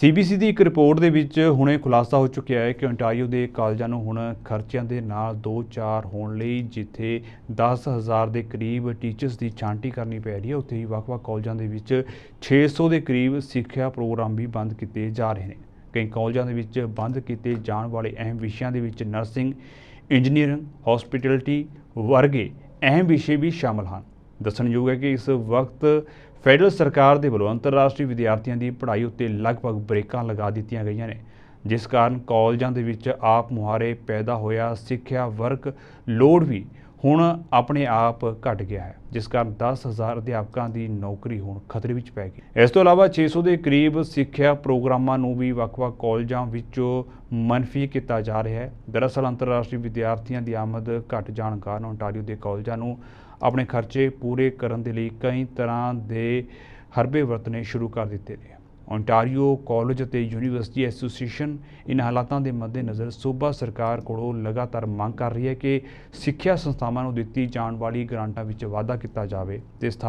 CBC ਦੀ ਇੱਕ report ਦੇ ਵਿੱਚ ਹੁਣੇ ਖੁਲਾਸਾ ਹੋ ਚੁੱਕਿਆ ਹੈ ਕਿ ਓਨਟਾਰੀਓ ਦੇ ਕਾਲਜਾਂ ਨੂੰ ਹੁਣ ਖਰਚਿਆਂ ਦੇ ਨਾਲ 2-4 ਹੋਣ ਲਈ ਜਿੱਥੇ 10000 ਦੇ ਕਰੀਬ ਟੀਚਰਸ ਦੀ ਛਾਂਟੀ ਕਰਨੀ ਪੈ ਰਹੀ ਹੈ, ਉੱਥੇ ਹੀ ਵੱਖ-ਵੱਖ ਕਾਲਜਾਂ ਦੇ ਵਿੱਚ 600 ਦੇ ਕਰੀਬ ਸਿੱਖਿਆ ਪ੍ਰੋਗਰਾਮ ਵੀ ਬੰਦ ਕੀਤੇ ਜਾ ਰਹੇ ਨੇ। ਕਈ ਕਾਲਜਾਂ ਦੇ ਵਿੱਚ ਬੰਦ ਕੀਤੇ ਜਾਣ ਵਾਲੇ ਅਹਿਮ ਵਿਸ਼ਿਆਂ ਦੇ ਵਿੱਚ ਨਰਸਿੰਗ, ਇੰਜੀਨੀਅਰਿੰਗ, ਹਸਪਿਟੈਲਿਟੀ ਵਰਗੇ ਅਹਿਮ ਵਿਸ਼ੇ ਵੀ ਸ਼ਾਮਲ ਹਨ। ਦੱਸਣਯੋਗ ਹੈ ਕਿ ਇਸ ਵਕਤ ਫੈਡਰਲ ਸਰਕਾਰ ਦੇ ਵੱਲੋਂ ਅੰਤਰਰਾਸ਼ਟਰੀ ਵਿਦਿਆਰਥੀਆਂ ਦੀ ਪੜ੍ਹਾਈ ਉੱਤੇ ਲਗਭਗ ਬ੍ਰੇਕਾਂ ਲਗਾ ਦਿੱਤੀਆਂ ਗਈਆਂ ਨੇ। ਜਿਸ ਕਾਰਨ ਕਾਲਜਾਂ ਦੇ ਵਿੱਚ ਆਪ ਮੁਹਾਰੇ ਪੈਦਾ ਹੋਇਆ, ਸਿੱਖਿਆ ਵਰਕ ਲੋਡ ਵੀ ਹੁਣ ਆਪਣੇ ਆਪ ਘਟ ਗਿਆ ਹੈ, ਜਿਸ ਕਾਰਨ 10000 ਅਧਿਆਪਕਾਂ ਦੀ ਨੌਕਰੀ ਹੁਣ ਖਤਰੇ ਵਿੱਚ ਪੈ ਗਈ ਇਸ ਤੋਂ ਇਲਾਵਾ 600 ਦੇ ਕਰੀਬ ਸਿੱਖਿਆ ਪ੍ਰੋਗਰਾਮਾਂ ਨੂੰ ਵੀ ਵੱਖ-ਵੱਖ ਕਾਲਜਾਂ ਵਿੱਚੋਂ ਮਨਫੀ ਕੀਤਾ ਜਾ ਰਿਹਾ ਹੈ। ਦਰਅਸਲ ਅੰਤਰਰਾਸ਼ਟਰੀ ਵਿਦਿਆਰਥੀਆਂ ਦੀ ਆਮਦ ਘਟ ਜਾਣ ਕਾਰਨ ਓਨਟਾਰੀਓ ਦੇ ਕਾਲਜਾਂ ਨੂੰ ਆਪਣੇ ਖਰਚੇ ਪੂਰੇ ਕਰਨ ਦੇ ਲਈ ਕਈ ਤਰ੍ਹਾਂ ਦੇ ਹਰਬੇ ਵਰਤਣੇ ਸ਼ੁਰੂ ਕਰ ਦਿੱਤੇ ਨੇ। ਓਨਟਾਰੀਓ ਕਾਲਜ ਅਤੇ ਯੂਨੀਵਰਸਿਟੀ ਐਸੋਸੀਏਸ਼ਨ ਇਨ ਹਾਲਾਤਾਂ ਦੇ ਮੱਦੇਨਜ਼ਰ ਸੂਬਾ ਸਰਕਾਰ ਕੋਲੋਂ ਲਗਾਤਾਰ ਮੰਗ ਕਰ ਰਹੀ ਹੈ ਕਿ ਸਿੱਖਿਆ ਸੰਸਥਾਵਾਂ ਨੂੰ ਦਿੱਤੀ ਜਾਣ ਵਾਲੀ ਗ੍ਰਾਂਟਾਂ ਵਿੱਚ ਵਾਧਾ ਕੀਤਾ ਜਾਵੇ ਤੇ ਸਥਾਨਕ